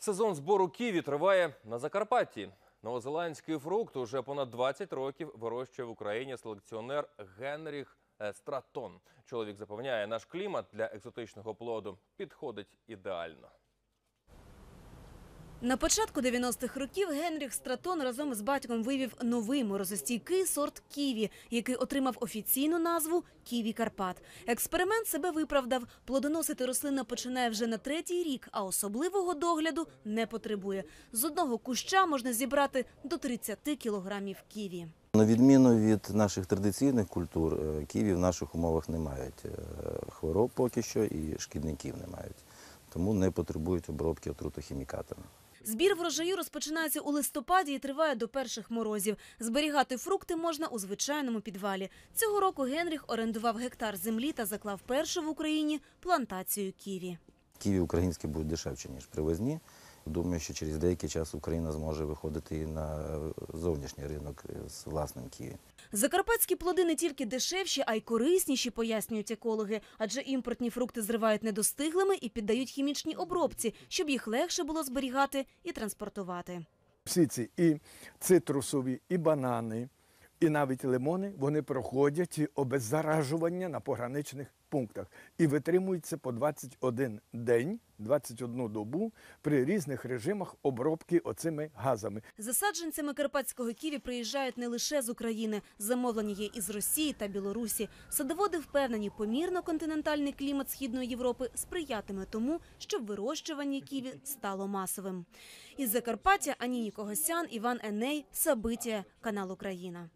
Сезон збору ківі триває на Закарпатті. Новозеландський фрукт уже понад 20 років вирощує в Україні селекціонер Генріх е, Стратон. Чоловік запевняє, наш клімат для екзотичного плоду підходить ідеально. На початку 90-х років Генріх Стратон разом з батьком вивів новий морозостійкий сорт ківі, який отримав офіційну назву Ківі Карпат. Експеримент себе виправдав. Плодоносити рослина починає вже на третій рік, а особливого догляду не потребує. З одного куща можна зібрати до 30 кілограмів ківі. На відміну від наших традиційних культур, е, ківі в наших умовах не мають е, хвороб поки що і шкідників не мають. Тому не потребують обробки отрутохімікатами. Збір врожаю розпочинається у листопаді і триває до перших морозів. Зберігати фрукти можна у звичайному підвалі. Цього року Генріх орендував гектар землі та заклав першу в Україні плантацію ківі. Ківі українські будуть дешевші, ніж привозні. Думаю, що через деякий час Україна зможе виходити і на зовнішній ринок з власним ківі. Закарпатські плоди не тільки дешевші, а й корисніші, пояснюють екологи, адже імпортні фрукти зривають недостиглими і піддають хімічній обробці, щоб їх легше було зберігати і транспортувати. Всі ці і цитрусові, і банани, і навіть лимони вони проходять обеззаражування на пограничних пунктах. І витримуються по 21 день, 21 добу при різних режимах обробки оцими газами. За саджанцями карпатського ківі приїжджають не лише з України. Замовлення є із Росії та Білорусі. Садоводи впевнені, помірно-континентальний клімат Східної Європи сприятиме тому, щоб вирощування ківі стало масовим. Із Закарпаття Аніні Когосян, Іван Еней, Сабитія, канал Україна.